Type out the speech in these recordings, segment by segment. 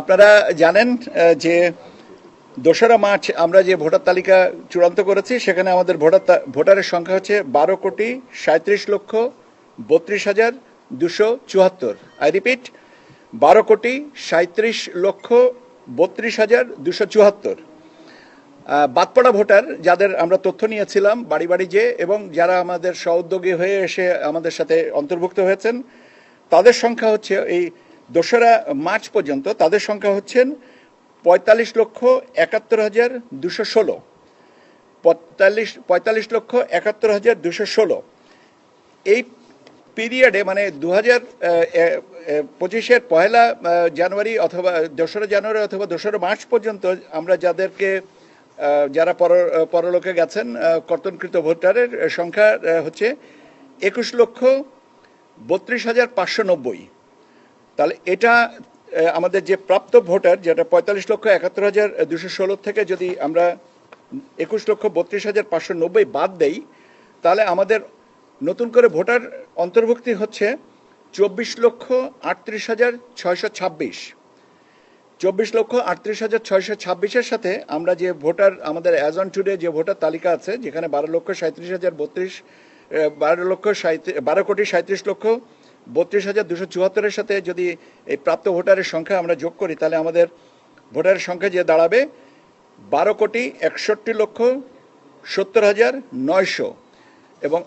আপনারা জানেন যে দোসরা মার্চ আমরা যে ভোটার তালিকা চূড়ান্ত করেছি, সেখানে আমাদের ভোটার ভোটারের সংখ্যা হচ্ছে বারো কোটি সাঁত্রিশ লক্ষ বত্রিশ হাজার দুশো চুয়াত্তর। আই রিপিট বারো কোটি সাঁত্রিশ লক্ষ বত্রিশ হাজার দুশো চুয়াত্তর। বাদপড়া ভোটার যাদের আমরা তথ্য নিয়েছিলাম, বাড়ি বাড়ি যে এবং যারা আমাদের সহোদ্যোগী হয়ে এসে আমাদের সাথে অন্তর্ভুক্ত হয়েছেন, তাদের সংখ্যা হচ্ছে এই দোসরা মার্চ পর্যন্ত তাদের সংখ্যা হচ্ছেন পঁয়তাল্লিশ লক্ষ একাত্তর হাজার দুশো ষোলো। পঁয়তাল্লিশ পঁয়তাল্লিশ লক্ষ একাত্তর হাজার দুশো ষোলো। এই পিরিয়ডে মানে দু হাজার পঁচিশের আহ, জানুয়ারি অথবা দোসরা জানুয়ারি অথবা দোসরা মার্চ পর্যন্ত আমরা যাদেরকে যারা পর পরলোকে গেছেন কর্তনকৃত ভোটারের সংখ্যা হচ্ছে একুশ লক্ষ বত্রিশ হাজার পাঁচশো নব্বই। তাহলে এটা আমাদের যে প্রাপ্ত ভোটার, যেটা পঁয়তাল্লিশ লক্ষ একাত্তর হাজার দুশো ষোলো থেকে যদি আমরা একুশ লক্ষ বত্রিশ হাজার পাঁচশো নব্বই বাদ দেই, তাহলে আমাদের নতুন করে ভোটার অন্তর্ভুক্তি হচ্ছে চব্বিশ লক্ষ আটত্রিশ হাজার ছয়শো ছাব্বিশ। চব্বিশ লক্ষ আটত্রিশ হাজার ছয়শো ছাব্বিশের সাথে আমরা যে ভোটার, আমাদের অ্যাজ অন টুডে যে ভোটার তালিকা আছে, যেখানে বারো লক্ষ সাঁত্রিশ হাজার বত্রিশ বারো লক্ষ বারো কোটি সাঁত্রিশ লক্ষ বত্রিশ হাজার দুশো চুয়াত্তরের সাথে যদি এই প্রাপ্ত ভোটারের সংখ্যা আমরা যোগ করি, তাহলে আমাদের ভোটারের সংখ্যা যে দাঁড়াবে, বারো কোটি একষট্টি লক্ষ সত্তর হাজার নয়শো এবং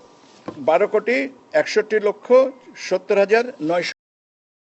বারো কোটি একষট্টি লক্ষ সত্তর হাজার নয়শো।